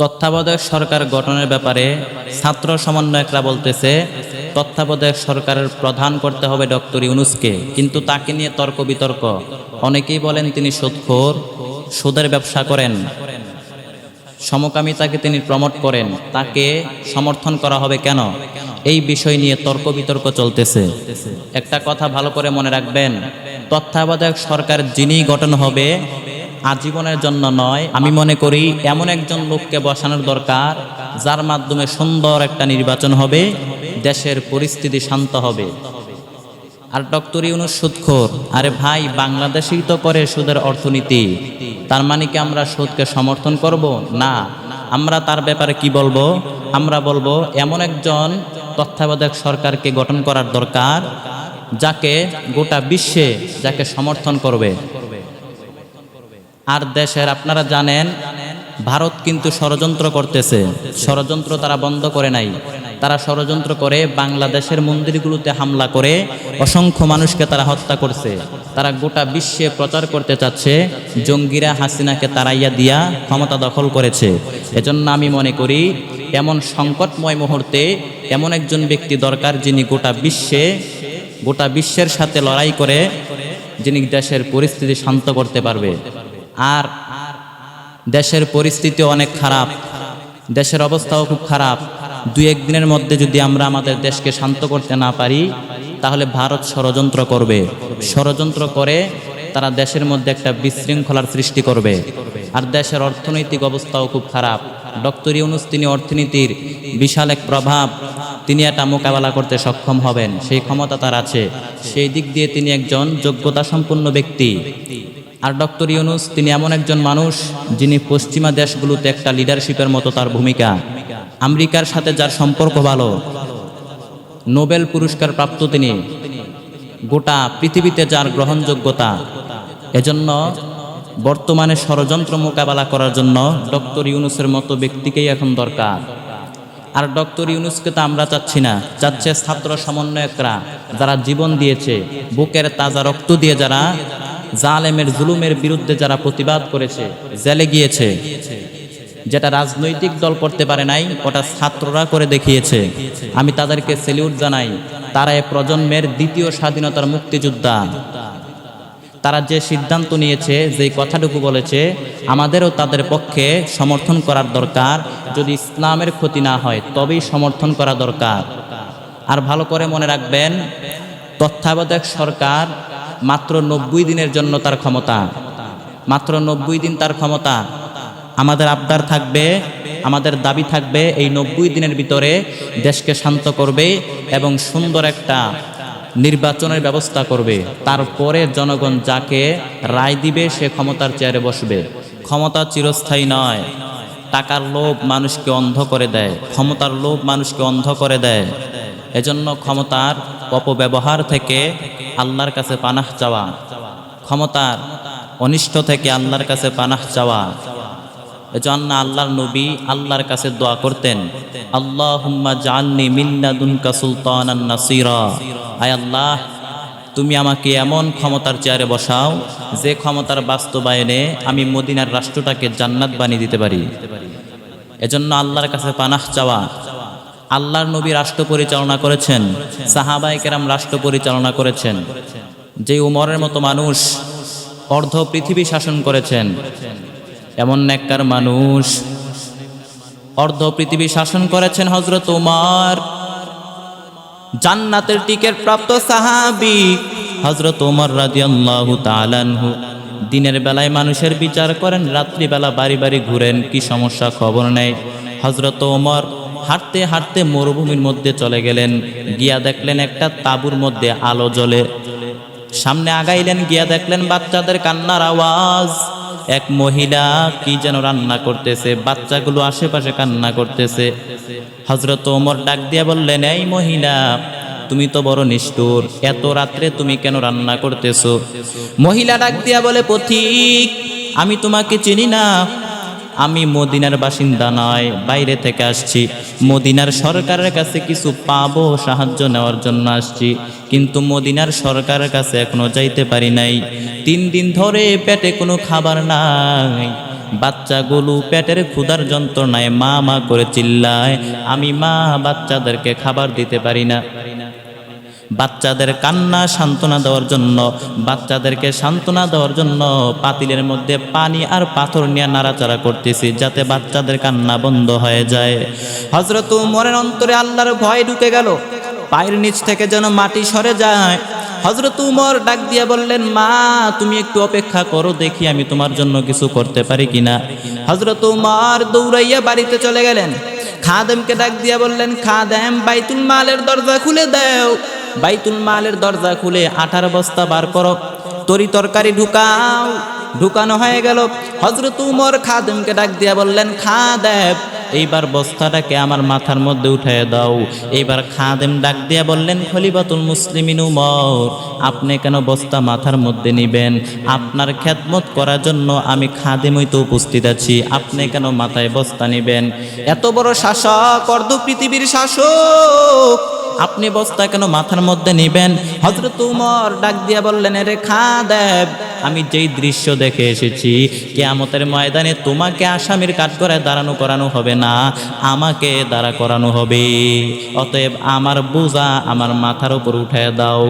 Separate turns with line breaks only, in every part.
তত্ত্বাবধায়ক সরকার গঠনের ব্যাপারে ছাত্র সমন্বয়করা বলতেছে, তত্ত্বাবধায়ক সরকারের প্রধান করতে হবে ডক্টর ইউনুসকে, কিন্তু তাকে নিয়ে তর্ক বিতর্ক। অনেকেই বলেন তিনি সুদখোর, সুদের ব্যবসা করেন। সমকামিতাকে তিনি প্রমোট করেন। তাকে সমর্থন করা হবে কেন? এই বিষয় নিয়ে তর্ক বিতর্ক চলতেছে। একটা কথা ভালো করে মনে রাখবেন, তত্ত্বাবধায়ক সরকার যিনি গঠন হবে আজীবনের জন্য নয়। আমি মনে করি এমন একজন লোককে বসানোর দরকার, যার মাধ্যমে সুন্দর একটা নির্বাচন হবে, দেশের পরিস্থিতি শান্ত হবে। আর ডক্টর ইউনুস সুদখোর, আরে ভাই, বাংলাদেশেই তো করে সুদের অর্থনীতি। তার মানে কি আমরা সুদকে সমর্থন করব? না। আমরা তার ব্যাপারে কি বলব? আমরা বলব, এমন একজন তত্ত্বাবধায়ক সরকারকে গঠন করার দরকার, যাকে গোটা বিশ্বে, যাকে সমর্থন করবে। আর দেশের আপনারা জানেন, ভারত কিন্তু ষড়যন্ত্র করতেছে। ষড়যন্ত্র তারা বন্ধ করে নাই। তারা ষড়যন্ত্র করে বাংলাদেশের মন্দিরগুলোতে হামলা করে অসংখ্য মানুষকে তারা হত্যা করছে। তারা গোটা বিশ্বে প্রচার করতে চাচ্ছে, জঙ্গিরা হাসিনাকে তারাইয়া দিয়া ক্ষমতা দখল করেছে। এজন্য আমি মনে করি, এমন সংকটময় মুহূর্তে এমন একজন ব্যক্তি দরকার যিনি গোটা বিশ্বে, গোটা বিশ্বের সাথে লড়াই করে, যিনি দেশের পরিস্থিতি শান্ত করতে পারবে। আর দেশের পরিস্থিতি অনেক খারাপ। দেশের অবস্থাও খুব খারাপ। দুই একদিনের মধ্যে যদি আমরা আমাদের দেশকে শান্ত করতে না পারি, তাহলে ভারত ষড়যন্ত্র করবে। ষড়যন্ত্র করে তারা দেশের মধ্যে একটা বিশৃঙ্খলার সৃষ্টি করবে। আর দেশের অর্থনৈতিক অবস্থাও খুব খারাপ। ডক্টর ইউনুস, তিনি অর্থনীতির বিশাল এক প্রভাব, তিনি এটা মোকাবেলা করতে সক্ষম হবেন। সেই ক্ষমতা তার আছে। সেই দিক দিয়ে তিনি একজন যোগ্যতা সম্পন্ন ব্যক্তি। আর ডক্টর ইউনুস, তিনি এমন একজন মানুষ যিনি পশ্চিমা দেশগুলোতে একটা লিডারশিপের মতো তার ভূমিকা। আমেরিকার সাথে যার সম্পর্ক ভালো। নোবেল পুরস্কার প্রাপ্ত তিনি। গোটা পৃথিবীতে যার গ্রহণযোগ্যতা। এজন্য বর্তমানে ষড়যন্ত্র মোকাবেলা করার জন্য ডক্টর ইউনুসের মতো ব্যক্তিকেই এখন দরকার। আর ডক্টর ইউনুসকে তো আমরা চাচ্ছি না। চাচ্ছে ছাত্র সমন্বয়করা যারা জীবন দিয়েছে, বুকের তাজা রক্ত দিয়ে যারা জালেমের জুলুমের বিরুদ্ধে যারা প্রতিবাদ করেছে, জেলে গিয়েছে। যেটা রাজনৈতিক দল করতে পারে নাই, ওটা ছাত্ররা করে দেখিয়েছে। আমি তাদেরকে সেলিউট জানাই। তারা এ প্রজন্মের দ্বিতীয় স্বাধীনতার মুক্তিযোদ্ধা। তারা যে সিদ্ধান্ত নিয়েছে, যে কথাটুকু বলেছে, আমাদেরও তাদের পক্ষে সমর্থন করার দরকার। যদি ইসলামের ক্ষতি না হয়, তবেই সমর্থন করা দরকার। আর ভালো করে মনে রাখবেন, তত্ত্বাবধায়ক সরকার মাত্র নব্বই দিনের জন্য তার ক্ষমতা। মাত্র নব্বই দিন তার ক্ষমতা। আমাদের আবদার থাকবে, আমাদের দাবি থাকবে এই নব্বই দিনের ভিতরে দেশকে শান্ত করবে এবং সুন্দর একটা নির্বাচনের ব্যবস্থা করবে। তারপরে জনগণ যাকে রায় দিবে, সে ক্ষমতার চেয়ারে বসবে। ক্ষমতা চিরস্থায়ী নয়। টাকার লোভ মানুষকে অন্ধ করে দেয়। ক্ষমতার লোভ মানুষকে অন্ধ করে দেয়। এজন্য ক্ষমতার অপব্যবহার থেকে আল্লাহর কাছে পানাহ চাওয়া, ক্ষমতার অনিষ্ট থেকে আল্লাহর কাছে পানাহ চাওয়া। এজন্য আল্লাহর নবী আল্লাহর কাছে দোয়া করতেন আল্লাহ জাননি মিল্লাদুনকা সুলতানান নাসিরা। আয় আল্লাহ, তুমি আমাকে এমন ক্ষমতার চেয়ারে বসাও, যে ক্ষমতার বাস্তবায়নে আমি মদিনার রাষ্ট্রটাকে জান্নাত বানিয়ে দিতে পারি। এজন্য আল্লাহর কাছে পানাহ চাওয়া আল্লাহর নবী রাষ্ট্র পরিচালনা করেছেন সাহাবাই কেরাম রাষ্ট্র পরিচালনা করেছেন, যে উমরের মতো মানুষ অর্ধ পৃথিবী শাসন করেছেন, এমন নেককার মানুষ অর্ধ পৃথিবী শাসন করেছেন হজরত উমার। জান্নাতের টিকেট প্রাপ্ত সাহাবি হজরত ওমর রাজিয়াল্লাহু তালানহু দিনের বেলায় মানুষের বিচার করেন, রাত্রিবেলা বাড়ি বাড়ি ঘুরেন, কি সমস্যা খবর নেয়? হজরত ওমর হাঁটতে হাঁটতে মরুভূমির মধ্যে চলে গেলেন। গিয়া দেখলেন একটা তাঁবুর মধ্যে আলো জ্বলে। সামনে আগাইলেন, গিয়া দেখলেন বাচ্চাদের কান্নার আওয়াজ। এক মহিলা কি যেন রান্না করতেছে, বাচ্চাগুলো আশেপাশে কান্না করতেছে। হজরত ওমর ডাক দিয়া বললেন, এই মহিলা, তুমি তো বড় নিষ্ঠুর, এত রাত্রে তুমি কেন রান্না করতেছো? মহিলা ডাক দিয়া বলে, পথিক, আমি তোমাকে চিনি না। আমি মদিনার বাসিন্দা নয়, বাইরে থেকে আসছি। মদিনার সরকারের কাছে কিছু পাবো, সাহায্য নেওয়ার জন্য আসছি। কিন্তু মদিনার সরকারের কাছে এখনও যাইতে পারি নাই। তিন দিন ধরে পেটে কোনো খাবার নাই। বাচ্চাগুলো পেটের ক্ষুধার যন্ত্রণায় মা মা করে চিল্লায়, আমি মা, বাচ্চাদেরকে খাবার দিতে পারি না। বাচ্চাদের কান্না সান্ত্বনা দেওয়ার জন্য, বাচ্চাদেরকে সান্ত্বনা দেওয়ার জন্য পাতিলের মধ্যে পানি আর পাথর নিয়ে নাড়াচাড়া করতেছি যাতে বাচ্চাদের কান্না বন্ধ হয়ে যায়। হজরত মরের অন্তরে আল্লাহর ভয় ঢুকে গেল। পায়ের নিচ থেকে যেন মাটি সরে যায়। হজরত উমর ডাক দিয়ে বললেন, মা, তুমি একটু অপেক্ষা করো, দেখি আমি তোমার জন্য কিছু করতে পারি কিনা। হজরত উমর দৌড়াইয়া বাড়িতে চলে গেলেন। খাদেমকে ডাক দিয়া বললেন, খাদেম, বাইতুল মালের দরজা খুলে দাও। বাইতুল মালের দরজা খুলে আঠার বস্তা বার করো। তরি তরকারি ঢুকাও। ঢুকানো হয়ে গেল। হজরত উমর খাদেমকে ডাক দিয়া বললেন খাদেব এইবার বস্তাটাকে আমার মাথার মধ্যে উঠায় দাও। এইবার খাদেম ডাক দিয়া বললেন, খলিফাতুল মুসলিমিন উমর, আপনি কেন বস্তা মাথার মধ্যে নিবেন? আপনার খ্যাতমত করার জন্য আমি খাদেমই তো উপস্থিত আছি। আপনি কেন মাথায় বস্তা নিবেন? এত বড় শাসক, অর্ধ পৃথিবীর শাসক আপনি বস্তা কেন মাথার মধ্যে নিবেন? হজরত উমর ডাক দিয়া বললেন রে খা দেব আমি যেই দৃশ্য দেখে এসেছি, কেয়ামতের ময়দানে তোমাকে আসামির কাঠ করে দাঁড়ানো করানো হবে না, আমাকে দাঁড়া করানো হবে। অতএব আমার বোঝা আমার মাথার উপর উঠে দাও।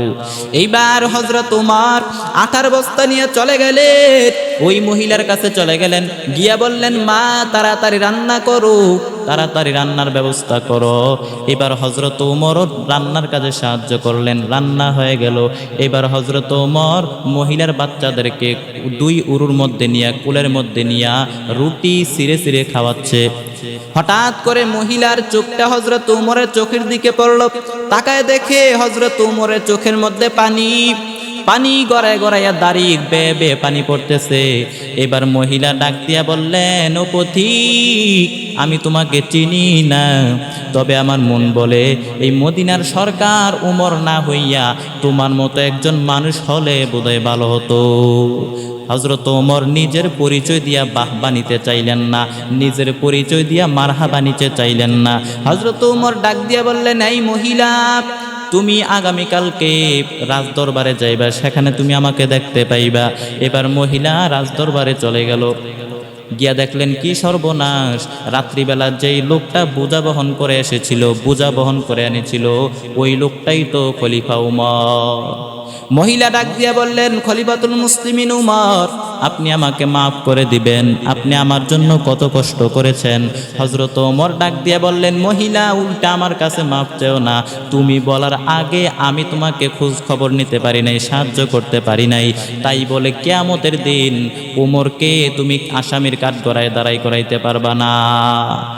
এইবার হজরত উমর আঠার বস্তা নিয়ে চলে গেলেন। ওই মহিলার কাছে চলে গেলেন। গিয়া বললেন, মা, তাড়াতাড়ি রান্না করো। তাড়াতাড়ি রান্নার ব্যবস্থা করো। এবার হজরত উমরও রান্নার কাজে সাহায্য করলেন। রান্না হয়ে গেল। এবার হজরত উমর মহিলার বাচ্চাদেরকে দুই উরুর মধ্যে নিয়ে, কুলের মধ্যে নিয়ে রুটি সিরে সিরে খাওয়াচ্ছে। হঠাৎ করে মহিলার চোখটা হজরত উমরের চোখের দিকে পড়ল। তাকায় দেখে হজরত উমরের চোখের মধ্যে পানি। পানি গড়ায় গড়াইয়া দাঁড়িয়ে বে বে পানি পড়তেছে। এবার মহিলা ডাক দিয়া বললেন, ও আমি তোমাকে চিনি না। তবে আমার মন বলে, এই মদিনার সরকার উমর না হইয়া তোমার মতো একজন মানুষ হলে বোধহয় ভালো হতো। হজরত ওমর নিজের পরিচয় দিয়া বাহবা নিতে চাইলেন না, নিজের পরিচয় দিয়া মারহাবা নিতে চাইলেন না। হজরত ওমর ডাক দিয়া বললেন, এই মহিলা তুমি আগামীকালকে রাজদরবারে যাইবা, সেখানে তুমি আমাকে দেখতে পাইবা। এবার মহিলা রাজদরবারে চলে গেল। গিয়া দেখলেন, কি সর্বনাশ! রাত্রিবেলা যেই লোকটা বোঝা বহন করে এসেছিল বোঝা বহন করে এনেছিল ওই লোকটাই তো খলিফা উমর। মহিলা ডাক দিয়া বললেন, খলিফাতুল মুসলিমিন উমর, আপনি আমাকে মাফ করে দিবেন। আপনি আমার জন্য কত কষ্ট করেছেন। হজরত ওমর ডাক দিয়া বললেন, মহিলা, উল্টা আমার কাছে মাফ চেও না। তুমি বলার আগে আমি তোমাকে খোঁজ খবর নিতে পারি নাই, সাহায্য করতে পারি নাই। তাই বলে কেয়ামতের দিন উমরকে তুমি আসামির কাঠ গড়ায় দাঁড়াই করাইতে পারবা না।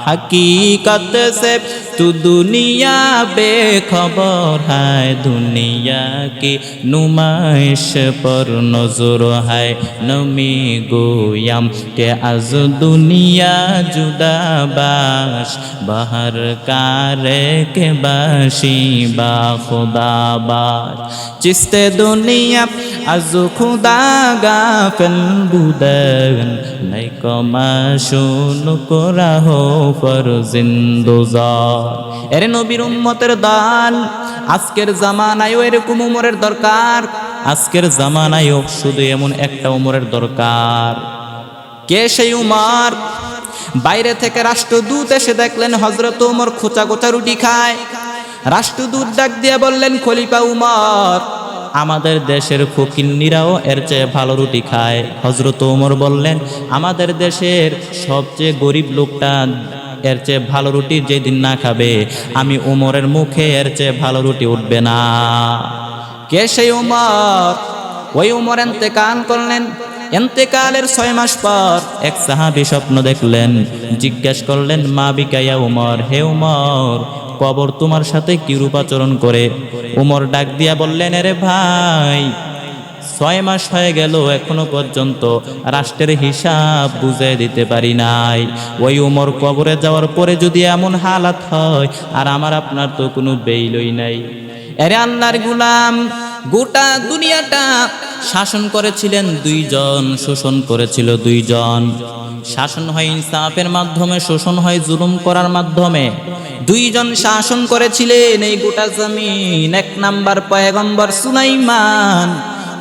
হাকিকত সে তু দুনিয়া বেখবর হায় দুনিয়া কি নুমাইশ পর নজর হায় নমি গোয়াম কে আজ দুনিয়া জুদা বাস বাহার কারে কে বাসি বা খুদা বাস চিস্তে দুনিয়া আজ খুদা গাফেল বুদন নাই কমা শুন করা হো পর জিন্দুজা এরে নবীর উম্মতের দান আজকের জামানায়ও এরকম উমরের দরকার, আজকের জামানায়ও শুধু এমন একটা উমরের দরকার। কে সেই উমার? বাইরে থেকে রাষ্ট্রদূত এসে দেখলেন হজরত উমর খোঁচা খোঁচা রুটি খায়। রাষ্ট্রদূত ডাক দিয়ে বললেন, খলিফা উমর, আমাদের দেশের ফকিন্নিরাও এর চেয়ে ভালো রুটি খায়। হজরত উমর বললেন, আমাদের দেশের সবচেয়ে গরিব লোকটা এর চেয়ে ভালো রুটি যেদিন না খাবে, আমি উমরের মুখে এর চেয়ে ভালো রুটি উঠবে না। কে সেই উমর? ওই উমর এন্তেকাল করলেন। এন্তেকালের ছয় মাস পর এক সাহাবি স্বপ্ন দেখলেন। জিজ্ঞেস করলেন, মা বিকাইয়া উমর, হে উমর, কবর তোমার সাথে কি রূপাচরণ করে? উমর ডাক দিয়া বললেন আরে ভাই ছয় মাস হয়ে গেল এখনও পর্যন্ত রাষ্ট্রের হিসাব বুঝে দিতে পারি নাই। ওই উমর কবরে যাওয়ার পরে যদি এমন হালাত হয়, আর আমার আপনার তো কোনো বেইলই নাই। এরে আল্লাহর গুলাম, গোটা দুনিয়াটা শাসন করেছিলেন দুইজন, শোষণ করেছিল দুইজন। শাসন হয় ইনসাফের মাধ্যমে, শোষণ হয় জুলুম করার মাধ্যমে। দুইজন শাসন করেছিলেন এই গোটা জমিন। এক নাম্বার পয়গম্বর সুলাইমান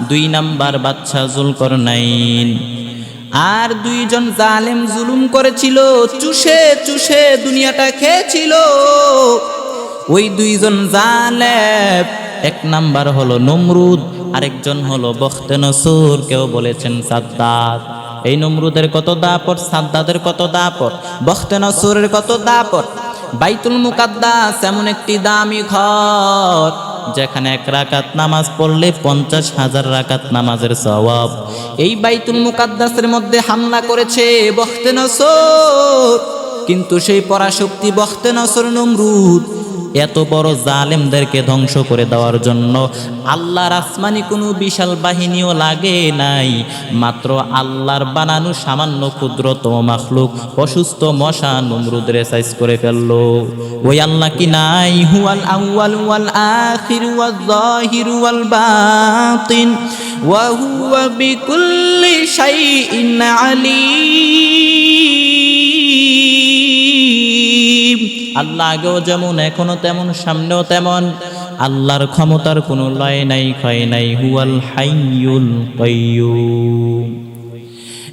দুই নাম্বার বাচ্চা জুলকরনাইন। আর দুইজন জালেম জুলুম করেছিল, চুষে চুষে দুনিয়াটা খেয়েছিল। ওই দুইজন জালেম, এক নাম্বার হলো নমরুদ, আরেকজন হলো বখতে নসুর, কেউ বলেছেন সাদ্দাত। এই নমরুদের কত দাপট, সাদ্দাদের কত দাপট, বখতে নসুরের কত দাপট। বাইতুল মুকাদ্দাস এমন একটি দামি ঘর। যেখানে এক রাকাত নামাজ পড়লে পঞ্চাশ হাজার রাকাত নামাজের সওয়াব। এই বাইতুল মুকাদ্দাসের মধ্যে হামলা করেছে বখতে নসর। কিন্তু সেই পরাশক্তি বখতে নসর নমরুদ। এত বড় জালেমদেরকে ধ্বংস করে দেওয়ার জন্য আল্লাহর আসমানি কোনো বিশাল বাহিনীও লাগে নাই। মাত্র আল্লাহর বানানো সামান্য ক্ষুদ্রতম মাখলুক অসুস্থ মশা নমরুদ সাইজ করে ফেলল। ওই আল্লাহ কি নাই? হুয়াল আউয়াল ওয়াল আখির ওয়াল জাহির ওয়াল বাতিন। ওয়া হুয়া বিকুল্লি শাইইন আলিম। আল্লাহ আগেও যেমন, এখনও তেমন, সামনেও তেমন। আল্লাহর ক্ষমতার কোনো লয় নাই, ক্ষয় নাই, হুয়াল হাইয়ুল কাইয়ুম।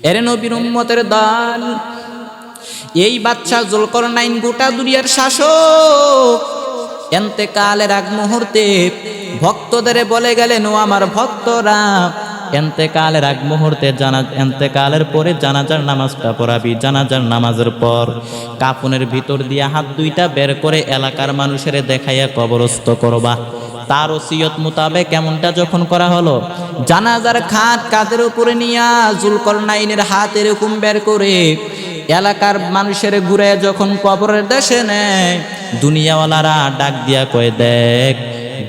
এর নবীর উম্মতের দান, এই বাচ্চা জলকর নাইন গোটা দুনিয়ার শাসক, এন্তেকালের আগ মুহূর্তে ভক্তদের বলে গেলেন, ও আমার ভক্তরা এন্তেকালের আগ মুহূর্তে জানা, এন্তেকালের পরে জানাজার নামাজটা পড়াবি। জানাজার নামাজের পর কাফনের ভিতর দিয়ে হাত দুইটা বের করে এলাকার মানুষের দেখাইয়া কবরস্থ করবা। তার ওসিয়ত মোতাবেক এমনটা যখন করা হলো, জানাজার খাট কাদের উপরে নিয়া জুলকর নাইনের হাত এরকম বের করে এলাকার মানুষের ঘুরে যখন কবরের দেশে নেয়, দুনিয়াওয়ালারা ডাক দিয়া কয়ে, দেখ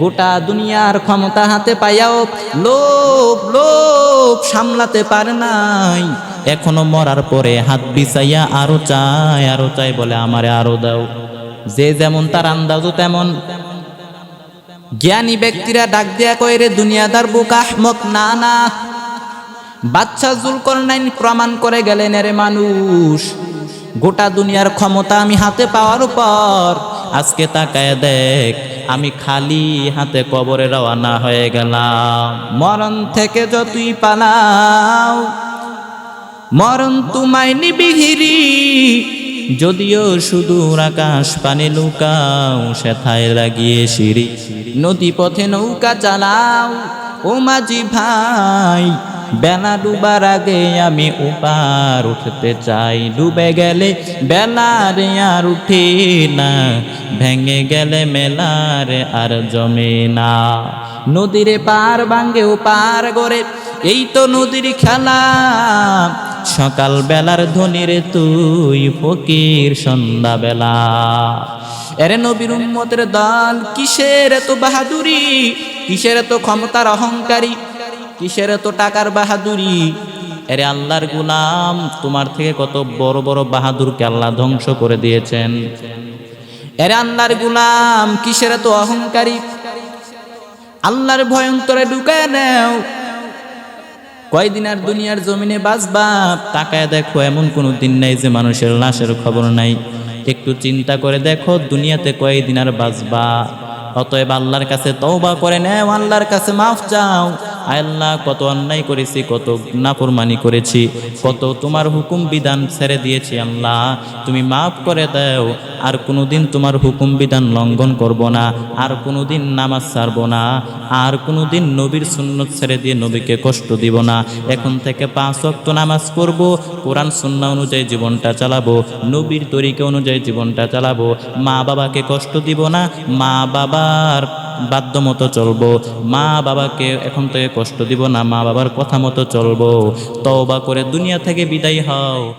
গোটা দুনিয়ার ক্ষমতা হাতে পাইয়াও লোভ লোভ সামলাতে পারে নাই। এখনও মরার পরে হাত বিছাইয়া আরও চায়, আরও চাই বলে আমারে আরও দাও। যে যেমন তার আন্দাজও তেমন। জ্ঞানী ব্যক্তিরা ডাক দেয়া কয়, রে দুনিয়াদার বুক, আহমক না না বাচ্চা জুলকর নাইন প্রমাণ করে গেলেন এরে মানুষ, গোটা দুনিয়ার ক্ষমতা আমি হাতে পাওয়ার পর, আজকে তাকায় দেখ আমি খালি হাতে কবরে রওনা হয়ে গেলাম। মরণ থেকে যতই পালাও, মরণ তোমায় নিবিহিরি যদিও সুদূর আকাশ পানে লুকাও, সেথায় লাগিয়ে সিঁড়ি। নদী পথে নৌকা চালাও, ও মাঝি ভাই বেলা ডুবার আগে আমি উপার উঠতে চাই। ডুবে গেলে বেলার আর উঠে না, ভেঙে গেলে মেলার আর জমে না। নদীরে পার ভাঙ্গে পার গড়ে, এই তো নদীর খেলা। সকাল বেলার ধনিরে তুই ফকির সন্ধ্যা বেলা এরে নবীর উম্মতের দল কিসের এত বাহাদুরি? কিসের এত ক্ষমতার অহংকারী? কিসের এত টাকার বাহাদুরি? এরে আল্লাহর গুলাম, তোমার থেকে কত বড় বড় বাহাদুরকে আল্লাহ ধ্বংস করে দিয়েছেন। এরে আল্লাহর গুলাম, কিসের এত অহংকারী? আল্লাহর ভয়ঙ্করে ঢুকায় নেও। কয়দিন আর দুনিয়ার জমিনে বাঁচবা, তাকায় দেখো এমন কোনো দিন নাই যে মানুষের লাশের খবর নাই। একটু চিন্তা করে দেখো দুনিয়াতে কয়দিন আর বাঁচবা। অতএব আল্লাহর কাছে তওবা করে নেও, আল্লাহর কাছে মাফ চাও। আল্লাহ, কত অন্যায় করেছি, কত নাফরমানি করেছি, কত তোমার হুকুম বিধান ছেড়ে দিয়েছি আল্লাহ। তুমি মাফ করে দাও, আর কোনোদিন তোমার হুকুম বিধান লঙ্ঘন করব না, আর কোনোদিন নামাজ ছাড়বো না, আর কোনোদিন নবীর সুন্নত ছেড়ে দিয়ে নবীকে কষ্ট দিব না। এখন থেকে পাঁচ ওয়াক্ত নামাজ পড়ব, কোরআন সুন্না অনুযায়ী জীবনটা চালাবো, নবীর তরিকা অনুযায়ী জীবনটা চালাবো। মা বাবাকে কষ্ট দিব না, মা বাবার বাধ্য মতো চলবো। মা বাবাকে এখন থেকে কষ্ট দিব না, মা বাবার কথা মতো চলবো। তওবা করে দুনিয়া থেকে বিদায় হও।